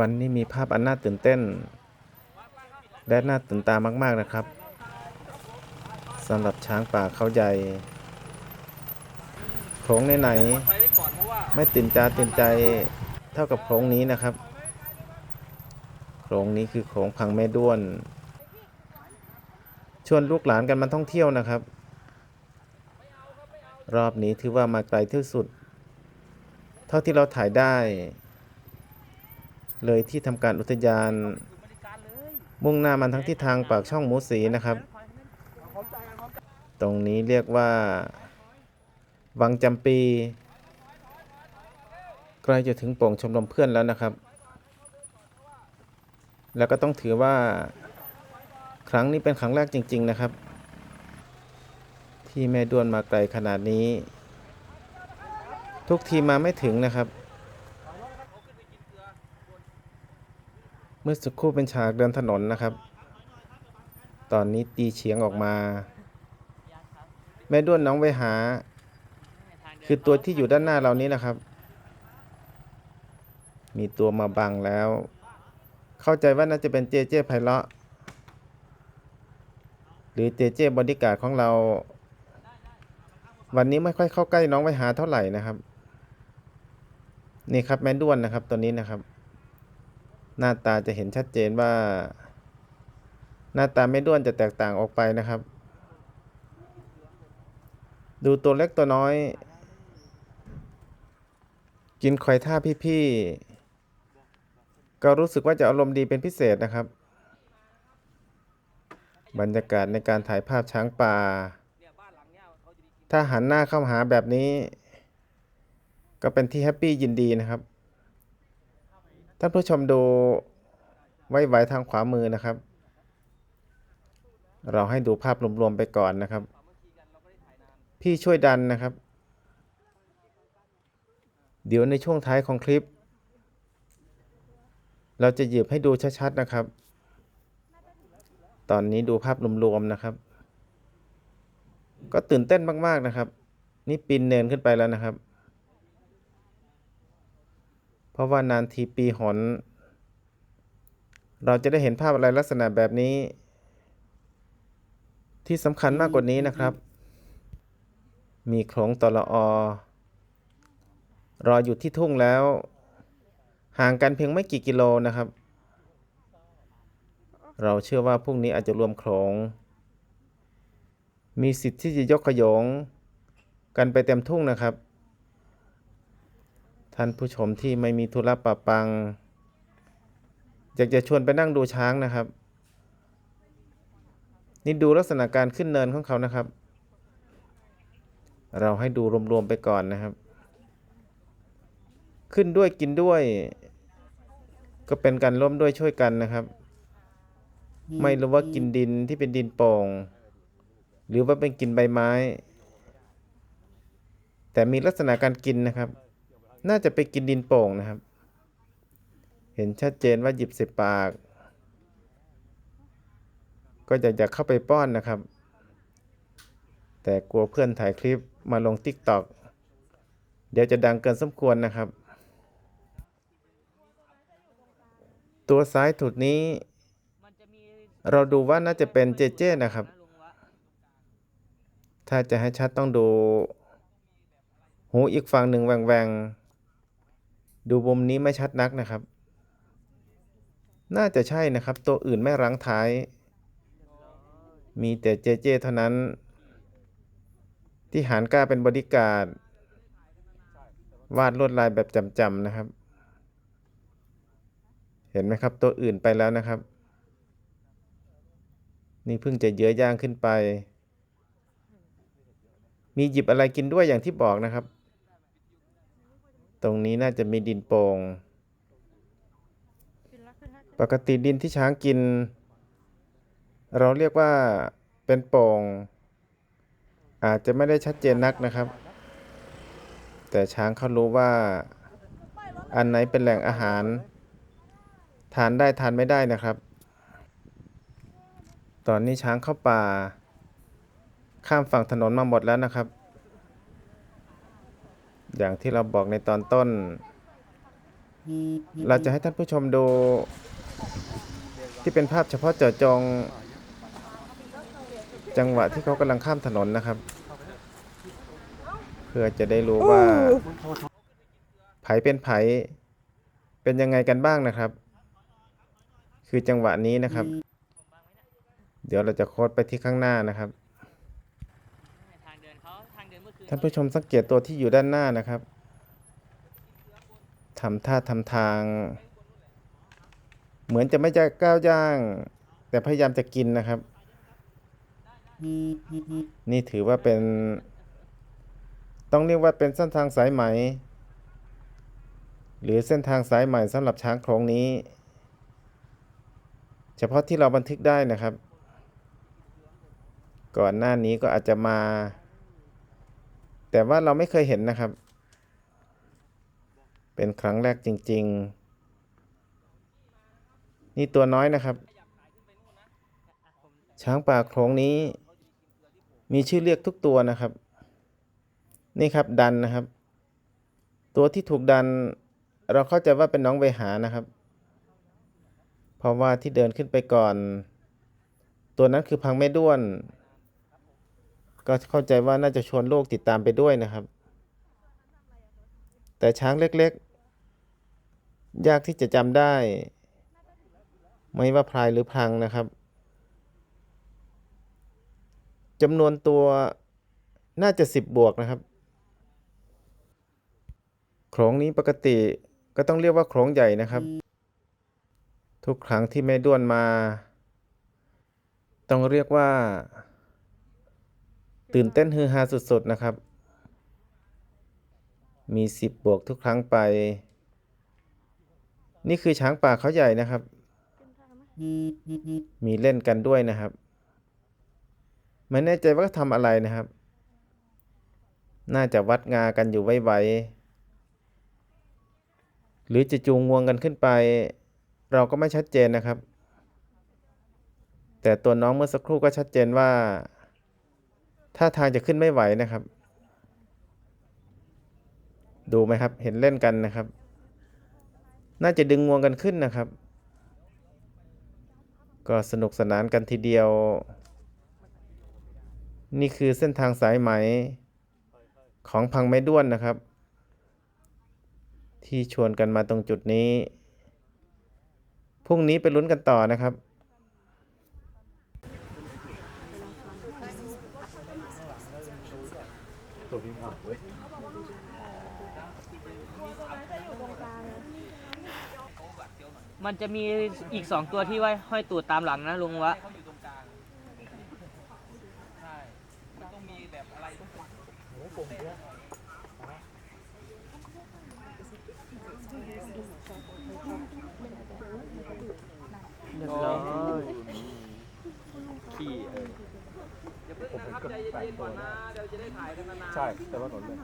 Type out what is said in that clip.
วันนี้มีภาพอันน่าตื่นเต้น และน่าตื่นตามากๆนะครับสำหรับช้างป่าเขาใหญ่โขลงไหนไปไว้ก่อนเพราะว่าๆไม่ตื่นตาตื่นใจเท่ากับโขลงนี้นะครับโขลงนี้คือโขลงพังแม่ด้วน ชวนลูกหลานกันมาท่องเที่ยวนะครับ รอบนี้ถือว่ามาไกลที่สุด เท่าที่เราถ่ายได้ เลยที่ทำการอุทยาน มุ่งหน้ามันทั้งที่ทางปากช่องหมูสีนะครับ ตรงนี้เรียกว่า วังจำปีใกล้จะถึงโป่งชมรมเพื่อนแล้วนะครับ แล้วก็ต้องถือว่าครั้งนี้เป็นครั้งแรกจริง ๆนะครับ ที่แม่ด้วนมาไกลขนาดนี้ ทุกทีมาไม่ถึงนะครับ เมื่อสักครู่เป็นฉากเดินถนนนะครับ ตอนนี้ตีเฉียงออกมา แม่ด้วนน้องไวหา คือตัวที่อยู่ด้านหน้าเรานี้นะครับ มีตัวมาบังแล้ว เข้าใจว่าน่าจะเป็นเจเจไพเราะหรือเจเจบอดี้การ์ดของเรา วันนี้ไม่ค่อยเข้าใกล้น้องไวหาเท่าไหร่นะครับ นี่ครับแม่ด้วนนะครับตัวนี้นะครับ หน้าตาจะเห็นชัดเจนว่า หน้าตาไม่ด้วนจะแตกต่างออกไปนะครับ ดูตัวเล็กตัวน้อย กินคอยท่าพี่ๆ ก็รู้สึกว่าจะอารมณ์ดีเป็นพิเศษนะครับ บรรยากาศในการถ่ายภาพช้างป่า ถ้าหันหน้าเข้าหาแบบนี้ ก็เป็นที่แฮปปี้ยินดีนะครับ ท่านผู้ชมดูไว้ไว้ทางขวามือนะครับ เราให้ดูภาพรวมๆไปก่อนนะครับ พี่ช่วยดันนะครับ เดี๋ยวในช่วงท้ายของคลิป เราจะหยิบให้ดูชัดๆนะครับ ตอนนี้ดูภาพรวมๆนะครับ ก็ตื่นเต้นมากๆนะครับ นี่ปีนเนินขึ้นไปแล้วนะครับ เพราะว่านานทีปีหน เราจะได้เห็นภาพอะไรลักษณะแบบนี้ ที่สำคัญมากกว่านี้นะครับ มีโขลงตลออรออยู่ที่ทุ่งแล้ว ห่างกันเพียงไม่กี่กิโลนะครับ เราเชื่อว่าพรุ่งนี้อาจจะรวมโขลงมีสิทธิ์ที่จะยกขยงกันไปเต็มทุ่งนะครับ ท่านผู้ชมที่ไม่มีธุระปะปัง อยากจะชวนไปนั่งดูช้างนะครับ นี่ดูลักษณะการขึ้นเนินของเขานะครับ เราให้ดูรวมๆไปก่อนนะครับ ขึ้นด้วยกินด้วย ก็เป็นการร่วมด้วยช่วยกันนะครับ ไม่รู้ว่ากินดินที่เป็นดินโป่งหรือว่าเป็นกินใบไม้ แต่มีลักษณะการกินนะครับ น่าจะไปกินดินโป่งนะครับ เห็นชัดเจนว่าหยิบใส่ปาก ก็อยากจะเข้าไปป้อนนะครับ แต่กลัวเพื่อนถ่ายคลิปมาลง t ิ k t o k เดี๋ยวจะดังเกินสมควรนะครับ ตัวซ้ายถุดนี้ เราดูว่าน่าจะเป็นเจเจนะครับ ถ้าจะให้ชัดต้องดู หูอีกฝั่งหนึ่งแหวงๆ ดูมุมนี้ไม่ชัดนักนะครับ น่าจะใช่นะครับ ตัวอื่นไม่รั้งท้าย มีแต่เจเจเท่านั้น ที่หารกล้าเป็นบริการดวาดลวดลายแบบจำๆนะครับ เห็นไหมครับ ตัวอื่นไปแล้วนะครับ นี่เพิ่งจะเยื้อย่างขึ้นไป มีหยิบอะไรกินด้วยอย่างที่บอกนะครับ ตรงนี้น่าจะมีดินโป่งปกติดินที่ช้างกิน เราเรียกว่าเป็นโป่งอาจจะไม่ได้ชัดเจนนักนะครับ แต่ช้างเขารู้ว่า อันไหนเป็นแหล่งอาหาร ทานได้ทานไม่ได้นะครับ ตอนนี้ช้างเข้าป่า ข้ามฝั่งถนนมาหมดแล้วนะครับ อย่างที่เราบอกในตอนต้น เราจะให้ท่านผู้ชมดู ที่เป็นภาพเฉพาะเจาะจง จังหวะที่เขากำลังข้ามถนนนะครับ เพื่อจะได้รู้ว่าไผเป็นไผเป็นยังไงกันบ้างนะครับ คือจังหวะนี้นะครับ เดี๋ยวเราจะโค้ดไปที่ข้างหน้านะครับ ทางเดินเขา ท่านผู้ชมสังเกตตัวที่อยู่ด้านหน้านะครับทำท่าทำทาง เหมือนจะไม่จะก้าวย่าง แต่พยายามจะกินนะครับ นี่ถือว่าเป็น ต้องเรียกว่าเป็นเส้นทางสายไหม หรือเส้นทางสายใหม่สำหรับช้างโครงนี้ เฉพาะที่เราบันทึกได้นะครับ ก่อนหน้านี้ก็อาจจะมา แต่ว่าเราไม่เคยเห็นนะครับ เป็นครั้งแรกจริง ๆ นี่ตัวน้อยนะครับ ช้างป่าโขลงนี้ มีชื่อเรียกทุกตัวนะครับ นี่ครับดันนะครับ ตัวที่ถูกดัน เราเข้าใจว่าเป็นน้องเวหานะครับ เพราะว่าที่เดินขึ้นไปก่อน ตัวนั้นคือพังแม่ด้วน ก็เข้าใจว่าน่าจะชวนโลกติดตามไปด้วยนะครับ แต่ช้างเล็กๆ ยากที่จะจำได้ไม่ว่าพลายหรือพลังนะครับจำนวนตัวน่าจะสิบบวกนะครับโขลงนี้ปกติก็ต้องเรียกว่าโขลงใหญ่นะครับ ทุกครั้งที่แม่ด้วนมา ต้องเรียกว่า ตื่นเต้นฮือฮาสุดๆนะครับ มีสิบบวกทุกครั้งไป นี่คือช้างป่าเขาใหญ่นะครับ มีเล่นกันด้วยนะครับ ไม่แน่ใจว่าเขาทำอะไรนะครับ น่าจะวัดงากันอยู่ไว้ๆหรือจะจูงงวงกันขึ้นไป เราก็ไม่ชัดเจนนะครับ แต่ตัวน้องเมื่อสักครู่ก็ชัดเจนว่า ท่าทางจะขึ้นไม่ไหวนะครับ ดูไหมครับ เห็นเล่นกันนะครับ น่าจะดึงงวงกันขึ้นนะครับ ก็สนุกสนานกันทีเดียว นี่คือเส้นทางสายไหมของพังไม้ด้วนนะครับ ที่ชวนกันมาตรงจุดนี้ พรุ่งนี้ไปลุ้นกันต่อนะครับ มันจะมีอีกสองตัวที่ไว้ห้อยตูดตามหลังนะลุงวะเรียบร้อยขี้เอออย่าเพิ่งนะครับใจเย็นๆก่อนนะเดี๋ยวจะได้ถ่ายกันนานๆใช่ แต่ว่าหนนเลย